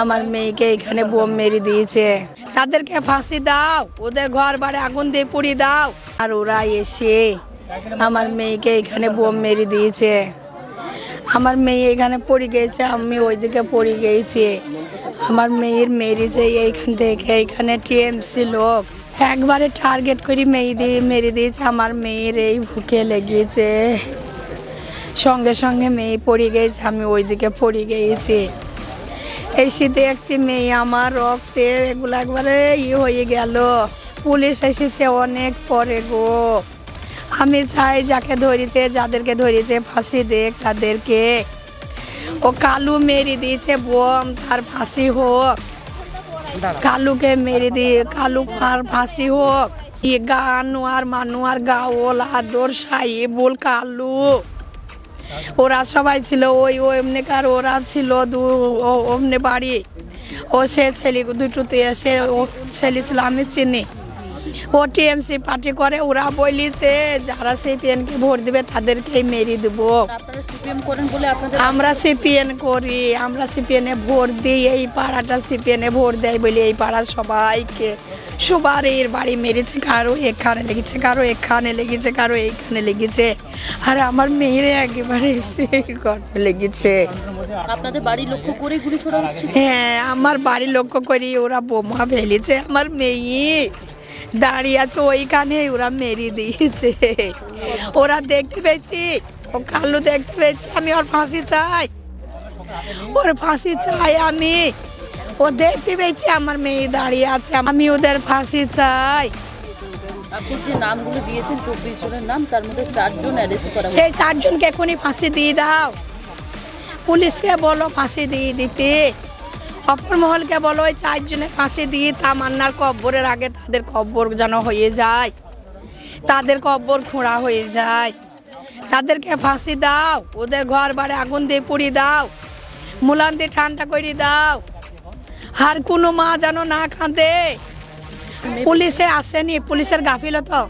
আমার মেয়েকে এখানে বোম মেরে দিয়েছে। তাদেরকে ফাঁসি দাও, ওদের ঘর বাড়ি আগুন দিয়ে পুড়ি দাও। আর ওরা এসে আমার মেয়েকে এখানে বোম মেরে দিয়েছে। আমার মেয়ে এখানে পড়ে গিয়েছে আমি ওইদিকে পড়ে গিয়েছি আমার মেয়ের মেরেছে এইখান থেকে, এখানে টিএমসি লোক। একবারে টার্গেট করে মেয়ে দিয়ে মেরে দিয়েছে, আমার মেয়ের এই ভুকে লেগেছে। সঙ্গে সঙ্গে মেয়ে পড়ে গিয়েছে আমি ওইদিকে পড়ে গিয়েছি এসে দেখছি মেয়ে আমার রক্তে এগুলো একবারে ইয়ে হয়ে গেল। পুলিশ এসেছে অনেক পরে গো। আমি চাই যাকে ধরেছে যাদেরকে ধরেছে ফাঁসি দেখ তাদেরকে। ও কালু মেরে দিয়েছে বোম তার ফাঁসি হোক। কালুকে মেরে দিয়ে কালু আর ফাঁসি হোক। ই গানুয়ার মানুয়ার গাওল আদর সাইবুল কালু। ওরা সবাই ছিল, ওই, ও এমনিকার ওরা ছিল দু, ও- অমনি বাড়ি। ও সে ছেলে, দুটোতে এসে ও ছেলে ছিল, আমি চিনি। ও টিএমসি পার্টি করে ওরা বলিছে যারা সিপিএনকে ভোট দিবে তাদেরকেই মেরে দেবো। আমরা সিপিএন করি আমরা সিপিএনে ভোট দিই এই পাড়াটা সিপিএনে ভোট দেয় বলে এই পাড়ার সবাইকে। সবার এর বাড়ি মেরেছে কারও এখানে লেগেছে কারও এখানে লেগেছে কারও এইখানে লেগেছে। আর আমার মেয়ের একেবারে গর্বে লেগেছে। আপনাদের বাড়ি লক্ষ্য করে গুলি ছোড়া হ্যাঁ আমার বাড়ি লক্ষ্য করি ওরা বোমা ফেলেছে আমার মেয়ে। দাঁড়িয়ে আছে ওইখানে ওরা মেরে দিয়েছে। ওরা দেখতে পেয়েছি ও কাল্লু দেখতে পেয়েছি আমি ওর ফাঁসি চাই। ওর ফাঁসি চাই আমি। ও দেখতে পেয়েছি আমার মেয়ে দাঁড়িয়ে আছে আমি ওদের ফাঁসি চাই। আপনি যে নামগুলো দিয়েছেন চব্বিশ জনের নাম তার মধ্যে চারজন অ্যারেস্ট করা সেই চারজনকে এখনই ফাঁসি দিয়ে দাও। পুলিশকে বলো ফাঁসি দিয়ে দিতে। অপর মহলকে বলো, ওই চারজনের ফাঁসি দিয়ে তামান্নার কব্বরের আগে তাদের কব্বর যেন হয়ে যায়। তাদের কব্বর খোঁড়া হয়ে যায়। তাদেরকে ফাঁসি দাও, ওদের ঘর বাড়ি আগুন দিয়ে পুড়ি দাও, মুলান দিয়ে ঠান্ডা করে দাও। আর কোনো মা যেন না কাঁদে। পুলিশে আসেনি, পুলিশের গাফিলতা।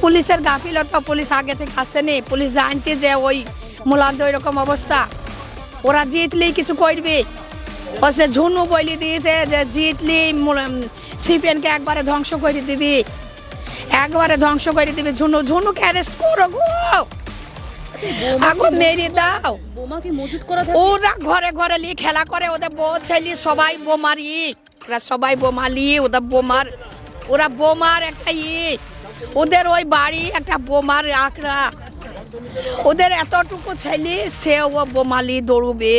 পুলিশের গাফিলতা, পুলিশ আগে থেকে আসেনি। পুলিশ জানছে যে ওই মুলান্দ ওই রকম অবস্থা। ওরা জিতলেই কিছু করবে। ও সে ঝুনু বলি দিয়েছে যে জিতলি সিপিএনকে একবারে ধ্বংস করে দিবি। একবারে ধ্বংস করে দিবি ঝুনু। ঝুনুকে অ্যারেস্ট করো গো। আগুন মেরে দাও। বোমা কি মজুত করা থাকে। ওরা ঘরে ঘরে নিয়ে খেলা করে ওদের বউ ছেলে সবাই বোমারি ওরা সবাই বোমালি ওদের বোমার ওরা বোমার একটা ই। ওদের ওই বাড়ি একটা বোমার আঁকড়া। ওদের এতটুকু ছেলে সে ও বোমালি দৌড়বে।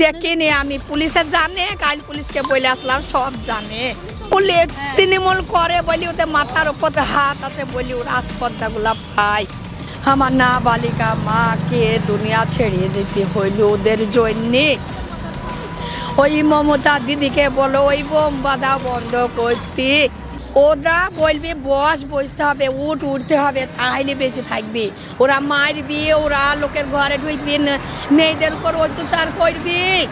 দেখিনি আমি, পুলিশে জানে, কাল পুলিশকে বলে আসলাম, সব জানে। পুলিশ তৃণমূল করে বলি, ওদের মাথার উপর হাত আছে বলি, ওরা আসপদ্দাগুলা পায়। আমার না বালিকা মাকে দুনিয়া ছেড়ে যেতে হইল ওদের জন্যে। ওই মমতা দিদিকে বলো, ওই বোম বাধা বন্ধ করতে। ওরা বলবে, বস, বসতে হবে, উঠ, উঠতে হবে, তাহলে বেঁচে থাকবে। ওরা মারবি, ওরা লোকের ঘরে ঢুকবি মেয়েদের উপর অত্যাচার করবি।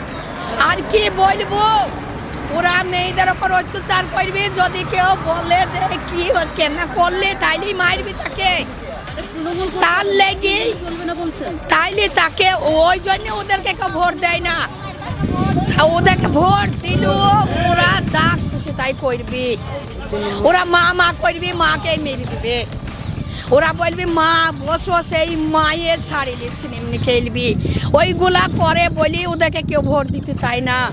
আর কি বলব? ওরা মেয়েদের উপর অত্যাচার করবি, যদি কেউ বলে যে কি কেন করলে, তাইলেই মারবি তাকে। তার লেগে তাইলে তাকে, ওই জন্য ওদেরকে কেউ ভোট দেয় না। তা ওদেরকে ভোট দিল, ওরা যা খুশি তাই করবি। ওরা মা মা করবি, মাকে মেরে দিবে। ওরা বলবি, মা, বসো, সেই মায়ের শাড়ি নিচ্ছি এমনি খেলবি। ওইগুলা করে বলি, ওদেরকে কেউ ভোট দিতে চায় না।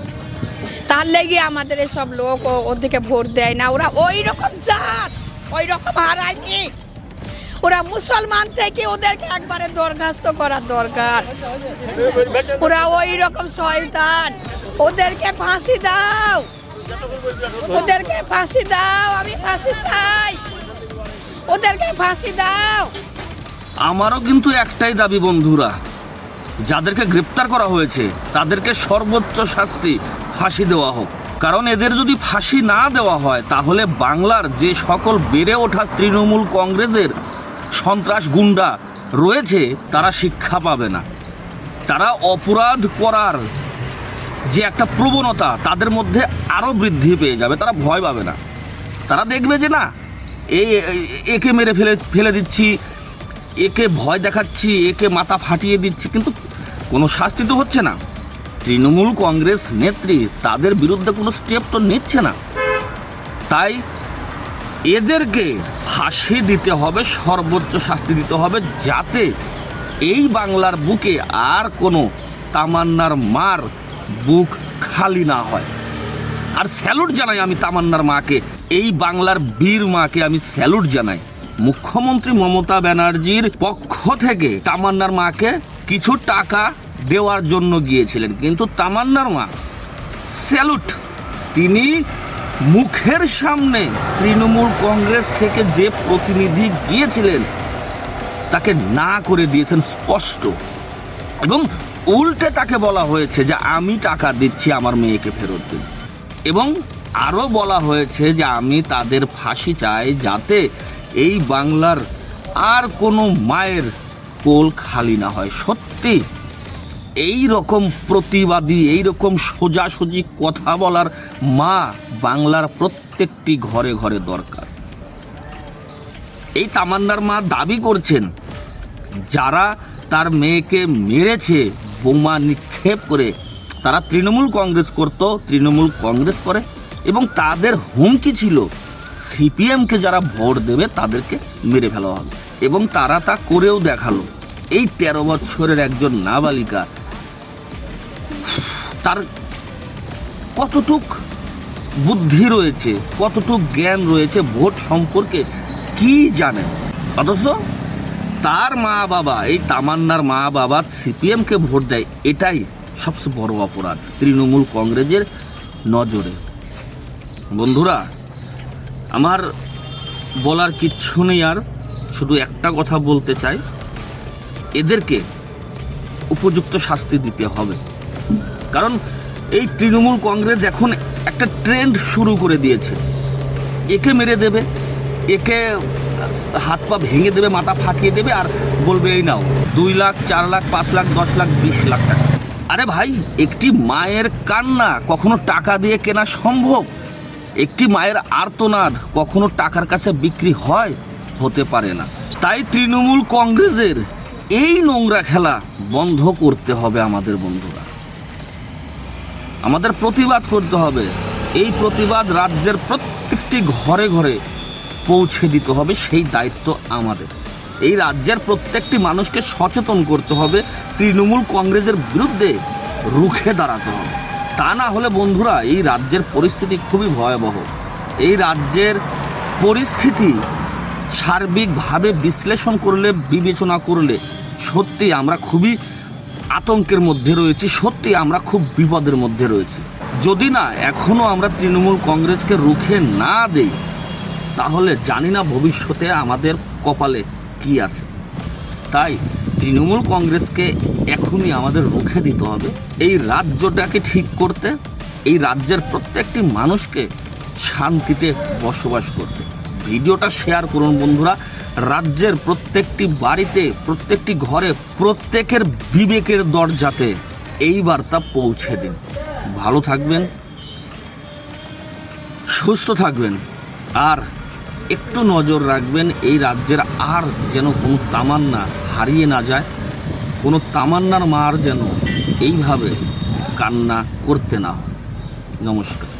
তার লেগে আমাদের এসব লোক ও- ওদেরকে ভোট দেয় না। ওরা ওই রকম জাত ওই রকম হারায়নি ওরা মুসলমান থেকে ওদেরকে একবারে দরখাস্ত করার দরকার। ওরা ওই রকম শয়তান। ওদেরকে ফাঁসি দাও। ওদেরকে ফাঁসি দাও, আমি ফাঁসি চাই। ওদেরকে ফাঁসি দাও। আমারও কিন্তু একটাই দাবি বন্ধুরা, যাদেরকে গ্রেপ্তার করা হয়েছে, তাদেরকে সর্বোচ্চ শাস্তি ফাঁসি দেওয়া হোক। কারণ এদের যদি ফাঁসি না দেওয়া হয়, তাহলে বাংলার যে সকল বেড়ে ওঠা তৃণমূল কংগ্রেসের সন্ত্রাস গুন্ডা রয়েছে, তারা শিক্ষা পাবে না। তারা অপরাধ করার যে একটা প্রবণতা, তাদের মধ্যে আরও বৃদ্ধি পেয়ে যাবে, তারা ভয় পাবে না। তারা দেখবে যে না এই একে মেরে ফেলে ফেলে দিচ্ছি, একে ভয় দেখাচ্ছি, একে মাথা ফাটিয়ে দিচ্ছি, কিন্তু কোনো শাস্তি তো হচ্ছে না। তৃণমূল কংগ্রেস নেত্রী, তাদের বিরুদ্ধে কোনো স্টেপ তো নিচ্ছে না। তাই এদেরকে ফাঁসি দিতে হবে, সর্বোচ্চ শাস্তি দিতে হবে যাতে এই বাংলার বুকে আর কোনো তামান্নার মার বুক খালি না হয়। আর স্যালুট জানাই আমি তামান্নার মাকে, এই বাংলার বীর মাকে আমি স্যালুট জানাই। মুখ্যমন্ত্রী মমতা ব্যানার্জির পক্ষ থেকে তামান্নার মাকে কিছু টাকা দেওয়ার জন্য গিয়েছিলেন, কিন্তু তামান্নার মা স্যালুট, তিনি মুখের সামনে তৃণমূল কংগ্রেস থেকে যে প্রতিনিধি গিয়েছিলেন, তাকে না করে দিয়েছেন স্পষ্ট। এবং উল্টে তাকে বলা হয়েছে যে, আমি টাকা দিচ্ছি আমার মেয়েকে ফেরত দিন। এবং আরও বলা হয়েছে যে, আমি তাদের ফাঁসি চাই যাতে এই বাংলার আর কোনো মায়ের কোল খালি না হয়। সত্যি এই রকম প্রতিবাদী এই রকম সোজাসুজি কথা বলার মা বাংলার প্রত্যেকটি ঘরে ঘরে দরকার। এই তামান্নার মা দাবি করছেন, যারা তার মেয়েকে মেরেছে, বোমা নিক্ষেপ করে, তারা তৃণমূল কংগ্রেস করত, তৃণমূল কংগ্রেস করে, এবং তাদের হুমকি ছিল, সিপিএমকে যারা ভোট দেবে তাদেরকে মেরে ফেলা হবে। এবং তারা তা করেও দেখাল। এই তেরো বছরের একজন নাবালিকা তার কতটুক বুদ্ধি রয়েছে, কতটুক জ্ঞান রয়েছে, ভোট সম্পর্কে কি জানেন অথচ তার মা বাবা, এই তামান্নার মা বাবা সিপিএমকে ভোট দেয়, এটাই সবচেয়ে বড় অপরাধ তৃণমূল কংগ্রেসের নজরে। বন্ধুরা, আমার বলার কিচ্ছু নেই আর, শুধু একটা কথা বলতে চাই, এদেরকে উপযুক্ত শাস্তি দিতে হবে। কারণ এই তৃণমূল কংগ্রেস এখন একটা ট্রেন্ড শুরু করে দিয়েছে। একে মেরে দেবে, একে হাত পা ভেঙে দেবে, মাথা ফাটিয়ে দেবে আর বলবে, এই নাও, দুই লাখ, চার লাখ, পাঁচ লাখ, দশ লাখ, বিশ লাখ টাকা। আরে ভাই, একটি মায়ের কান্না কখনো টাকা দিয়ে কেনা সম্ভব? একটি মায়ের আর্তনাদ কখনো টাকার কাছে বিক্রি হয়? হতে পারে না। তাই তৃণমূল কংগ্রেসের এই নোংরা খেলা বন্ধ করতে হবে আমাদের বন্ধুরা। আমাদের প্রতিবাদ করতে হবে। এই প্রতিবাদ রাজ্যের প্রত্যেকটি ঘরে ঘরে পৌঁছে দিতে হবে, সেই দায়িত্ব আমাদের। এই রাজ্যের প্রত্যেকটি মানুষকে সচেতন করতে হবে, তৃণমূল কংগ্রেসের বিরুদ্ধে রুখে দাঁড়াতে হবে। তা না হলে বন্ধুরা, এই রাজ্যের পরিস্থিতি খুবই ভয়াবহ। এই রাজ্যের পরিস্থিতি সার্বিকভাবে বিশ্লেষণ করলে, বিবেচনা করলে সত্যি আমরা খুবই আতঙ্কের মধ্যে রয়েছি সত্যি আমরা খুব বিপদের মধ্যে রয়েছি। যদি না এখনও আমরা তৃণমূল কংগ্রেসকে রুখে না দেই, তাহলে জানি না ভবিষ্যতে আমাদের কপালে কি আছে। তাই তৃণমূল কংগ্রেসকে এখনই আমাদের রুখে দিতে হবে। এই রাজ্যটাকে ঠিক করতে, এই রাজ্যের প্রত্যেকটি মানুষকে শান্তিতে বসবাস করতে। ভিডিওটা শেয়ার করুন বন্ধুরা। রাজ্যের প্রত্যেকটি বাড়িতে, প্রত্যেকটি ঘরে, প্রত্যেকের বিবেকের দরজাতে এই বার্তা পৌঁছে দিন। ভালো থাকবেন, সুস্থ থাকবেন, আর একটু নজর রাখবেন এই রাজ্যের আর যেন কোনো তামান্না হারিয়ে না যায়, কোনো তামান্নার মার যেন এইভাবে কান্না করতে না নমস্কার।